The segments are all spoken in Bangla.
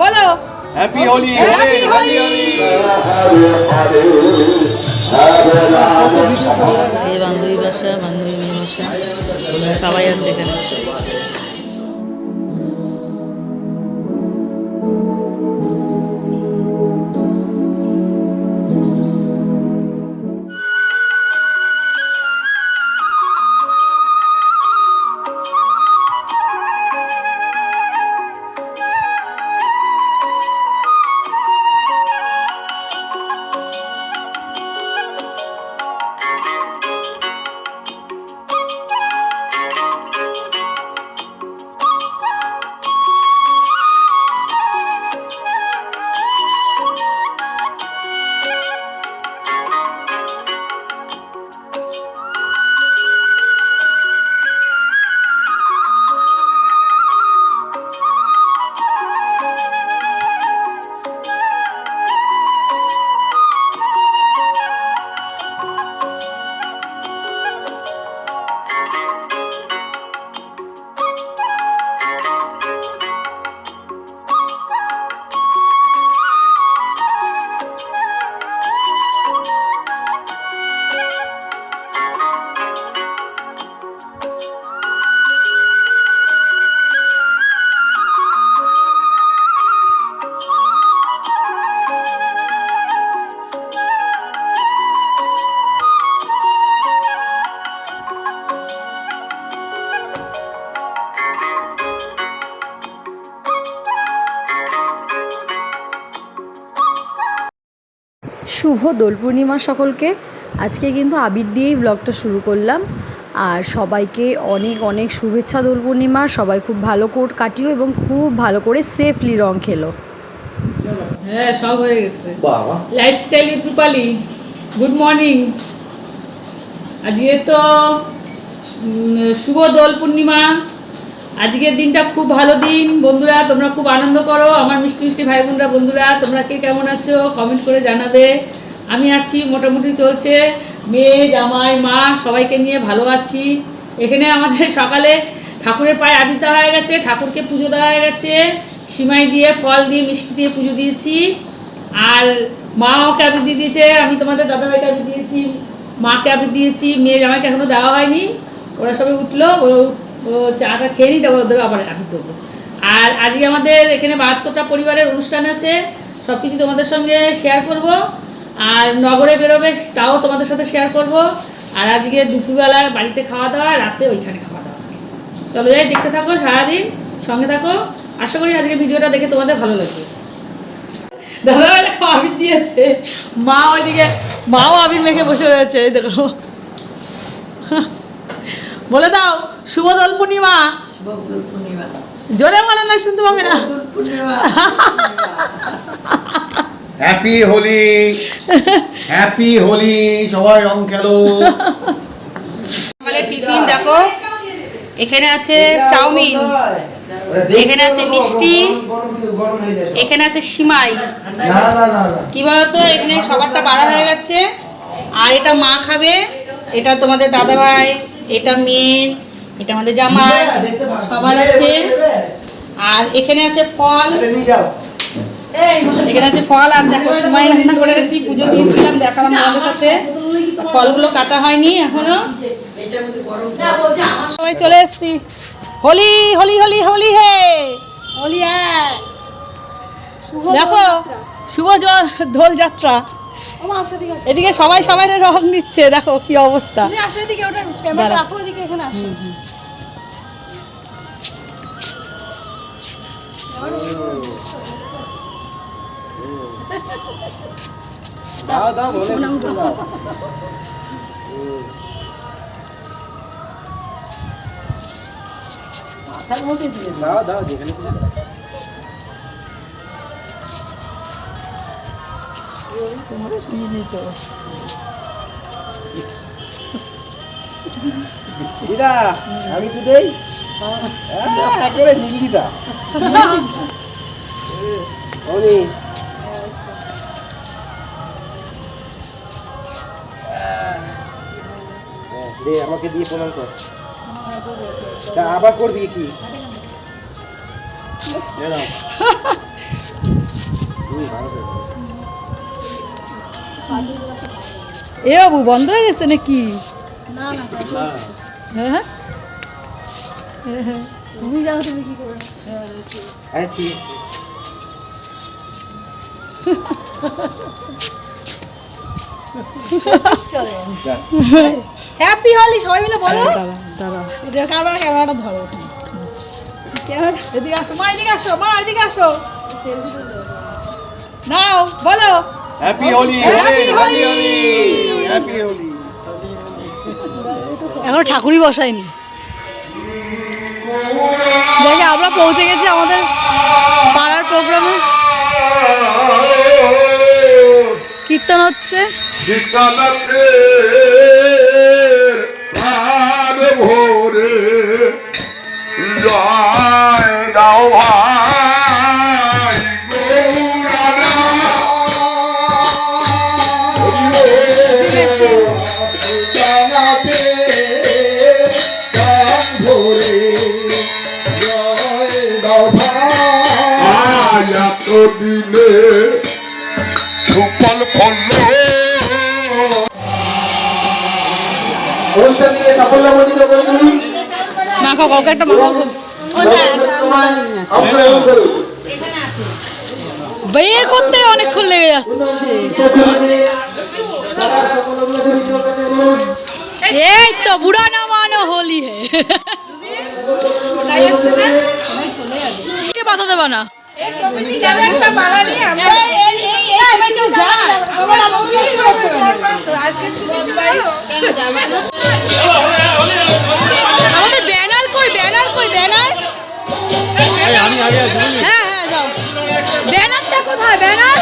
বলো। হ্যাপি হোলি হ্যাপি হোলি এই বান্ধবী বাসা বান্ধবী মেয়ে বাসা সবাই আছে এখানে। দোল পূর্ণিমা সকলকে। আজকে কিন্তু আবির দিয়েই ব্লগটা শুরু করলাম। আর সবাইকে অনেক অনেক শুভেচ্ছা দোল পূর্ণিমা। সবাই খুব ভালো কোট কাটিও এবং খুব ভালো করে সেফলি রং খেলো। হ্যাঁ সব হয়ে গেছে। বাবা। Lifestyle with Rupali. Good morning আজকে তো শুভ দোল পূর্ণিমা। আজকের দিনটা খুব ভালো দিন। বন্ধুরা তোমরা খুব আনন্দ করো। আমার মিষ্টি মিষ্টি ভাই বোনরা বন্ধুরা তোমরা কে কেমন আছো? কমেন্ট করে জানাবে। আমি আছি, মোটামুটি চলছে। মেয়ে, জামাই, মা, সবাইকে নিয়ে ভালো আছি। এখানে আমাদের সকালে ঠাকুরের পায়ে আবির দেওয়া হয়ে গেছে, ঠাকুরকে পুজো দেওয়া হয়ে গেছে। সিমাই দিয়ে ফল দিয়ে মিষ্টি দিয়ে পুজো দিয়েছি। আর মাও আবির দিয়ে দিয়েছে, আমি তোমাদের দাদাভাইকে আবির দিয়েছি, মাকে আবির দিয়েছি, মেয়ে, জামাইকে এখনও দেওয়া হয়নি। ওরা সবাই উঠল, ও ও চাটা খেয়ে নিই তারপর ওদের আবার আবির দেবো। আর আজকে আমাদের এখানে বাহাত্তরটা পরিবারের অনুষ্ঠান আছে সব কিছু তোমাদের সঙ্গে শেয়ার করব। আর নগরে বেরোবে তাও তোমাদের সাথে শেয়ার করব। আর আজকে দুপুরবেলা বাড়িতে খাওয়া দাওয়া রাতে ওইখানে খাওয়া দাওয়া। চলো যাই দেখতে থাকো সারাদিন সঙ্গে থাকো। আশা করি আজকে ভিডিওটা দেখে তোমাদের ভালো লাগবে। দাদা দেখো আবির দিয়েছে। মা ওইদিকে মাও আবির মেখে বসে রয়েছে দেখো। বলে দাও শুভ দোল পূর্ণিমা জোরে বলো না শুনতে পাবে না। হ্যাপি হোলি হ্যাপি হোলি সবাই রং খেলো। সকালে টিফিন দেখো। এখানে আছে চাউমিন। এখানে আছে মিষ্টি। এখানে আছে সিমাই। কি বলতো এখানে সবারটা বাড়া হয়ে গেছে। আর এটা মা খাবে। এটা তোমাদের দাদা ভাই এটা মেয়ে এটা আমাদের জামাই। সবার আছে। আর এখানে আছে ফল। এখানে আছে ফল আর দেখো সময় রান্না করে রেখেছি পুজো দিয়েছিলাম দেখালাম আমাদের সাথে। ফলগুলো কাটা হয়নি এখনও। সবাই চলে এসেছি। হোলি হোলি হোলি হোলি হে। হোলি হ্যাঁ। দেখো শুভ দোল যাত্রা এদিকে সবাই সবাই রং দিচ্ছে দেখো কি অবস্থা। এখানে দাও দাও বলে দাও মাথার মধ্যে দিয়ে দাও দাও যেখানে খুশি দাও। দিদা আমি তো দেই আহ, একেবারে নীল দিদা দে আমাকে দিয়ে প্রণাম কর। তা আবার করবি কি? এ করে। বাবু বন্ধ হয়ে গেছে নাকি? না না না, হ্যাঁ তুমি জানো তুমি কি আরে ঠিক চলে। হ্যাপি হলি সবাই মিলে বলো। দাঁড়া দাঁড়া ক্যামেরা ক্যামেরাটা ধরো। এদিকে আসো মা এদিকে আসো মা এদিকে আসো। নাও বলো। Happy Holi Happy happy Holi happy Holi এখনও ঠাকুরই বসায়নি। দেখে আমরা পৌঁছে গেছি আমাদের পাড়ার প্রোগ্রামে। কীর্তন হচ্ছে। দিনে সুফল ফল মাখো কাউকে একটা মাখো বের করতে অনেকক্ষণ লেগে যাচ্ছে এই তো বুড়া না মানো হোলি হে কে বাধা দেবা না আমাদের ব্যানার কই ব্যানার কই ব্যানার? হ্যাঁ হ্যাঁ যাও। ব্যানারটা কোথায় ব্যানার?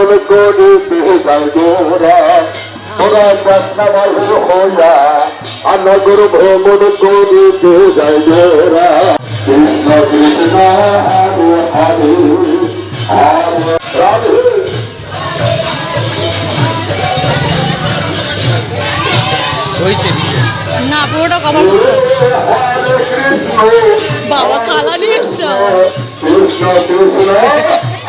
ভ্রমণ করিতে যাই গোরা। ওরা বাসনাবাহু হইয়া আমাদের ভ্রমণ করিতে যাই গোরা। কৃষ্ণ কৃষ্ণ হরে হরে রাধে না পুরোটা কভার করতে বাবা থালা নিয়ে এসছো কৃষ্ণ কৃষ্ণ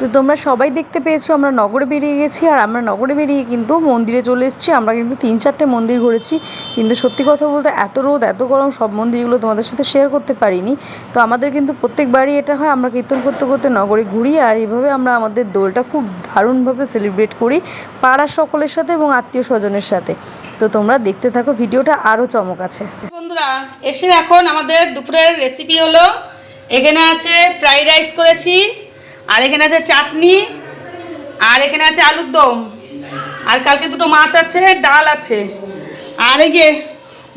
তো তোমরা সবাই দেখতে পেয়েছ, আমরা নগরে বেরিয়ে গেছি আর আমরা নগরে বেরিয়ে কিন্তু মন্দিরে চলে এসেছি। আমরা কিন্তু তিন চারটে মন্দির ঘুরেছি। কিন্তু সত্যি কথা বলতে এত রোদ, এত গরম, সব মন্দিরগুলো তোমাদের সাথে শেয়ার করতে পারিনি। তো আমাদের কিন্তু প্রত্যেকবারই এটা হয়, আমরা কীর্তন করতে করতে নগরে ঘুরি আর এইভাবে আমরা আমাদের দোলটা খুব দারুণভাবে সেলিব্রেট করি পাড়ার সকলের সাথে এবং আত্মীয় স্বজনের সাথে। তো তোমরা দেখতে থাকো, ভিডিওটা আরও চমক আছে। বন্ধুরা, এসে এখন আমাদের দুপুরের রেসিপি হলো, এখানে আছে ফ্রাইড রাইস করেছি। আর এখানে আছে চাটনি, আর এখানে আছে আলুর দম। আর কালকে দুটো মাছ আছে, ডাল আছে। আর এই যে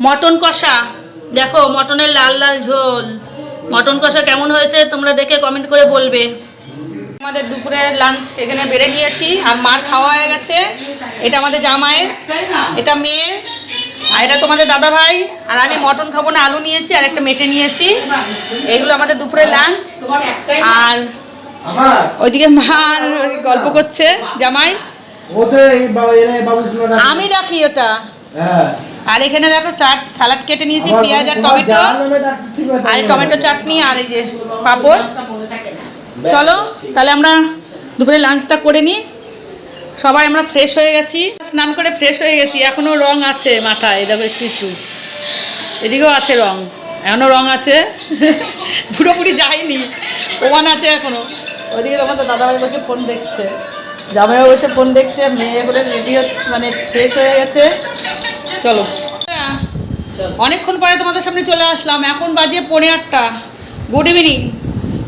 মটন কষা, দেখো মটনের লাল লাল ঝোল। মটন কষা কেমন হয়েছে তোমরা দেখে কমেন্ট করে বলবে। আমাদের দুপুরের লাঞ্চ এখানে বেড়ে গিয়েছি, আর মার খাওয়া হয়ে গেছে। এটা আমাদের জামাইয়ের, এটা মেয়ের, আর এটা তোমাদের দাদা ভাই আর আমি মটন খাব না, আলু নিয়েছি, আর একটা মেটে নিয়েছি। এগুলো আমাদের দুপুরের লাঞ্চ আর ওইদিকে মা গল্প করছে জামাই। আমি রাখি ওটা। আর এখানে দেখো সালাড কেটে নিয়েছি পেঁয়াজ আর টমেটো। আর টমেটো চাটনি আর এই যে পাঁপড়। চলো তাহলে আমরা দুপুরে লাঞ্চটা করে নিই। সবাই আমরা ফ্রেশ হয়ে গেছি। স্নান করে ফ্রেশ হয়ে গেছি এখনও রং আছে মাথায়। দেখো একটু একটু। এদিকেও আছে রং। এখনও রং আছে। পুরোপুরি যায়নি। প্রমাণ আছে এখনও। ওইদিকে তো দাদাভাই বসে ফোন দেখছে। জামাইও বসে ফোন দেখছে মেয়ে করে রেডি মানে ফ্রেশ হয়ে গেছে। চলো। অনেকক্ষণ পরে তোমাদের সামনে চলে আসলাম। এখন বাজে পৌনে আটটা। গুড ইভিনিং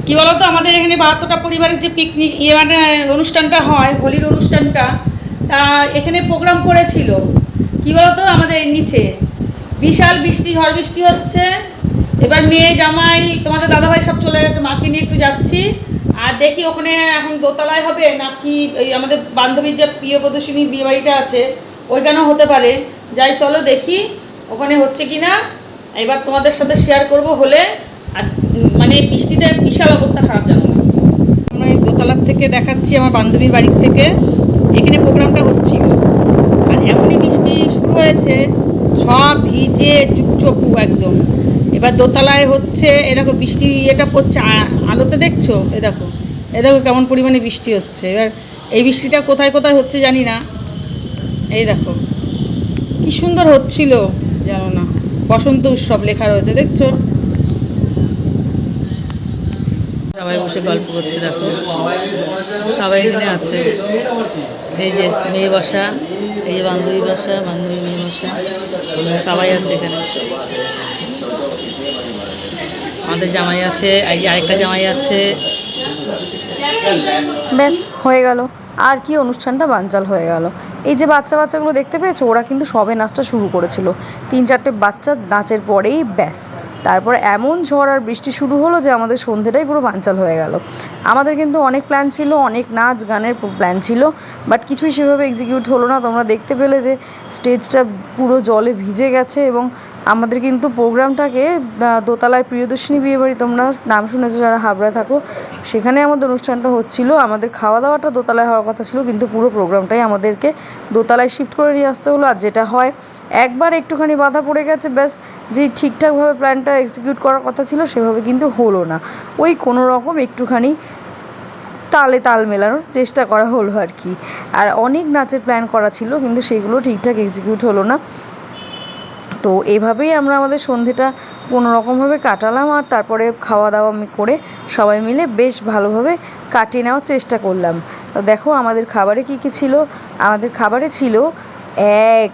কী বলো তো আমাদের এখানে বাহাত্তরটা পরিবারের যে পিকনিক ইয়ে মানে অনুষ্ঠানটা হয় হোলির অনুষ্ঠানটা তা এখানে প্রোগ্রাম করেছিল। কী বলো তো আমাদের নিচে। বিশাল বৃষ্টি ঝড় বৃষ্টি হচ্ছে। এবার মেয়ে জামাই তোমাদের দাদাভাই সব চলে গেছে মাকে নিয়ে একটু যাচ্ছি। আর দেখি ওখানে এখন দোতলায় হবে নাকি এই আমাদের বান্ধবীর যে প্রিয় প্রদর্শনী বিয়ে বাড়িটা আছে, ওইখানেও হতে পারে। যাই চলো দেখি ওখানে হচ্ছে কি না এবার তোমাদের সাথে শেয়ার করব হলে। আর মানে বৃষ্টিতে বিশাল অবস্থা, খারাপ জানো না। আমি দোতলার থেকে দেখাচ্ছি আমার বান্ধবীর বাড়ির থেকে। এখানে প্রোগ্রামটা হচ্ছিল। আর এমনই বৃষ্টি শুরু হয়েছে, সব ভিজে চুপচপু একদম। এবার দোতলায় হচ্ছে এরকম বৃষ্টি ইয়েটা পড়ছে আলোতে দেখছ? এ দেখো এ দেখো কেমন পরিমাণে বৃষ্টি হচ্ছে। এবার এই বৃষ্টিটা কোথায় কোথায় হচ্ছে জানি না। এই দেখো, কি সুন্দর হচ্ছিল, জানো না। বসন্ত উৎসব লেখা রয়েছে, দেখছ? সবাই বসে গল্প করছে, দেখো। সবাই এখানে আছে। এই যে মেয়ে বসা, এই যে বান্ধবী বসা, বান্ধবী মেয়ে বসা, সবাই আছে এখানে। আমাদের জামাই আছে আরেকটা জামাই আছে। ব্যাস, হয়ে গেল। আর কি অনুষ্ঠানটা বানচাল হয়ে গেল। এই যে বাচ্চা বাচ্চাগুলো দেখতে পেয়েছ, ওরা কিন্তু সবে নাচটা শুরু করেছিল। তিন চারটে বাচ্চা নাচের পরেই ব্যাস। তারপর এমন ঝড় আর বৃষ্টি শুরু হলো যে আমাদের সন্ধ্যেটাই পুরো বানচাল হয়ে গেল। আমাদের কিন্তু অনেক প্ল্যান ছিল, অনেক নাচ গানের প্ল্যান ছিল বাট কিছুই সেভাবে এক্সিকিউট হলো না। তোমরা দেখতে পেলে যে স্টেজটা পুরো জলে ভিজে গেছে এবং আমাদের কিন্তু প্রোগ্রামটাকে দোতলায় প্রিয়দর্শিনী বিয়েবাড়ি, তোমরা নাম শুনেছো, যারা হাবড়া থাকো, সেখানে আমাদের অনুষ্ঠানটা হচ্ছিল। আমাদের খাওয়া দাওয়াটা দোতলায় হওয়ার কথা ছিল, কিন্তু পুরো প্রোগ্রামটাই আমাদেরকে দোতলায় শিফট করে নিয়ে আসতে হলো। আর যেটা হয়, একবার একটুখানি বাধা পড়ে গেছে, ব্যাস, যে ঠিকঠাকভাবে প্ল্যানটা এক্সিকিউট করার কথা ছিল সেভাবে কিন্তু হলো না। ওই কোনো রকম একটুখানি তালে তাল মেলানোর চেষ্টা করা হলো আর কি। আর অনেক নাচের প্ল্যান করা ছিল, কিন্তু সেগুলো ঠিকঠাক এক্সিকিউট হলো না। তো এভাবেই আমরা আমাদের সন্ধেটা কোনো রকমভাবে কাটালাম আর তারপরে খাওয়া দাওয়া করে সবাই মিলে বেশ ভালোভাবে কাটিয়ে নেওয়ার চেষ্টা করলাম। দেখো আমাদের খাবারে কী কী ছিল? আমাদের খাবারে ছিল এক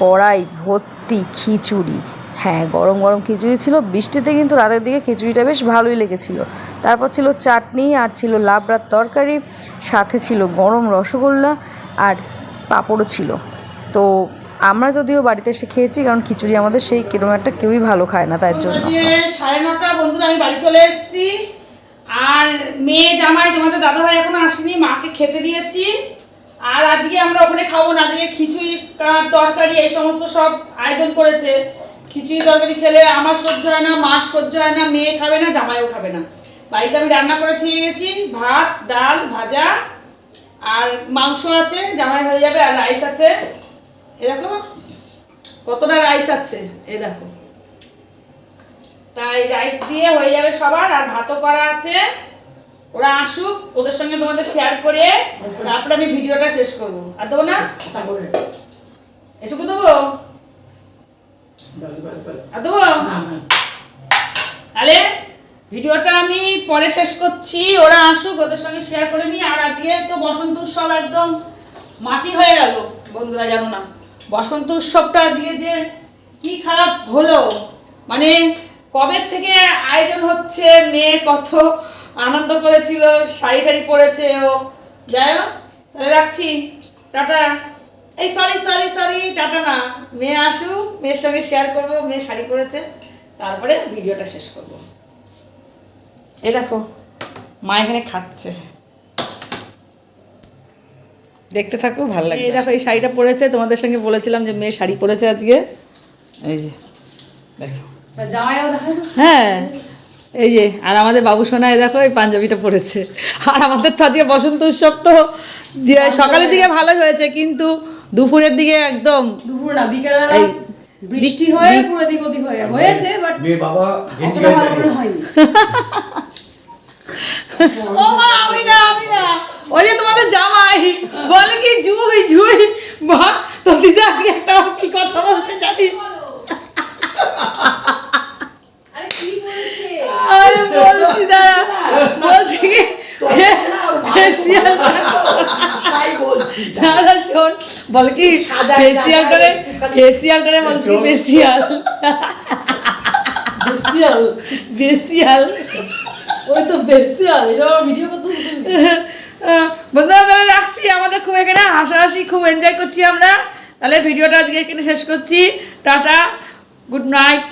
কড়াই ভর্তি খিচুড়ি। হ্যাঁ গরম গরম খিচুড়ি ছিল। বৃষ্টিতে কিন্তু রাতের দিকে খিচুড়িটা বেশ ভালোই লেগেছিল। তারপর ছিল চাটনি আর ছিল লাবড়ার তরকারি, সাথে ছিল গরম রসগোল্লা আর পাঁপড়ও ছিল। তো আমরা যদিও বাড়িতে এসে খেয়েছি, কারণ খিচুড়ি আমাদের সেই কিরম একটা কেউই ভালো খায় না তার জন্য। সাড়ে নটা, বন্ধুরা, আমি বাড়ি চলে এসেছি। আর মেয়ে জামাই, তোমাদের দাদা ভাই এখনও আসেনি, মাকে খেতে দিয়েছি। আর আজকে আমরা ওখানে খাব না, আজকে খিচুড়ি তরকারি, এই সমস্ত সব আয়োজন করেছে। খিচুড়ি তরকারি খেলে আমার সহ্য হয় না মার সহ্য হয় না মেয়ে খাবে না জামাইও খাবে না। বাড়িতে আমি রান্না করে খেয়ে গেছি ভাত ডাল ভাজা আর মাংস আছে জামাই হয়ে যাবে আর রাইস আছে। এরকম কতটা রাইস আছে এ দেখো। তাই রাইস দিয়ে হয়ে যাবে সবার আর ভাতও করা আছে। ওরা আসুক ওদের সঙ্গে তোমাদের শেয়ার করে তারপরে আমি ভিডিওটা শেষ করব। আর দেবো না? এটুকু দেবো? দেবো? তাহলে ভিডিওটা আমি পরে শেষ করছি। ওরা আসুক ওদের সঙ্গে শেয়ার করে নিই। আর আজকে তো বসন্ত উৎসব একদম মাটি হয়ে গেল বন্ধুরা জানো না। বসন্ত উৎসবটা আজকে যে কি খারাপ হলো। মানে কবে থেকে আয়োজন হচ্ছে মেয়ে কত আনন্দ করেছিল শাড়ি টাড়ি পরেছে ও। যাই হোক তাহলে রাখছি। টাটা। এই সরি সরি সরি টাটা না। মেয়ে আসুক মেয়ের সঙ্গে শেয়ার করব মেয়ে শাড়ি পরেছে। তারপরে ভিডিওটা শেষ করব। এ দেখো মা এখানে খাচ্ছে। দেখতে থাকো ভালো লাগে এই দেখো এই শাড়িটা পরেছে তোমাদের সঙ্গে বলেছিলাম যে মেয়ে শাড়ি পরেছে আজকে। এই যে দেখো। হ্যাঁ এই যে আর আমাদের বাবু সোনায় দেখো এই পাঞ্জাবিটা পরেছে। আর আমাদের তো আজকে বসন্ত উৎসব তো দিয়ে সকালের দিকে ভালো হয়েছে কিন্তু দুপুরের দিকে একদম দুপুর না বিকেলবেলা বৃষ্টি হয়ে পুরো দিক ওদিক হয়ে হয়েছে বাট মেয়ে বাবা অতটা ভালো করে হয়নি। ও মা আমি না আমি না। ওই যে তোমাদের জামাই বলে কি জুই জুই। মা তো দিদা আজকে একটা কি কথা বলছে জানিস? আরে কি বলছে? আরে বলছি দাঁড়া ফেসিয়াল না না শোন বল কি ফেসিয়াল করে ফেসিয়াল করে বল কি ফেসিয়াল বেসিয়াল ফেসিয়াল ওই তো বেসিয়াল এটা ভিডিও করতে বন্ধুরা তাহলে রাখছি। আমাদের খুব এখানে হাসাহাসি খুব এনজয় করছি আমরা। তাহলে ভিডিওটা আজকে এখানে শেষ করছি। Tata good night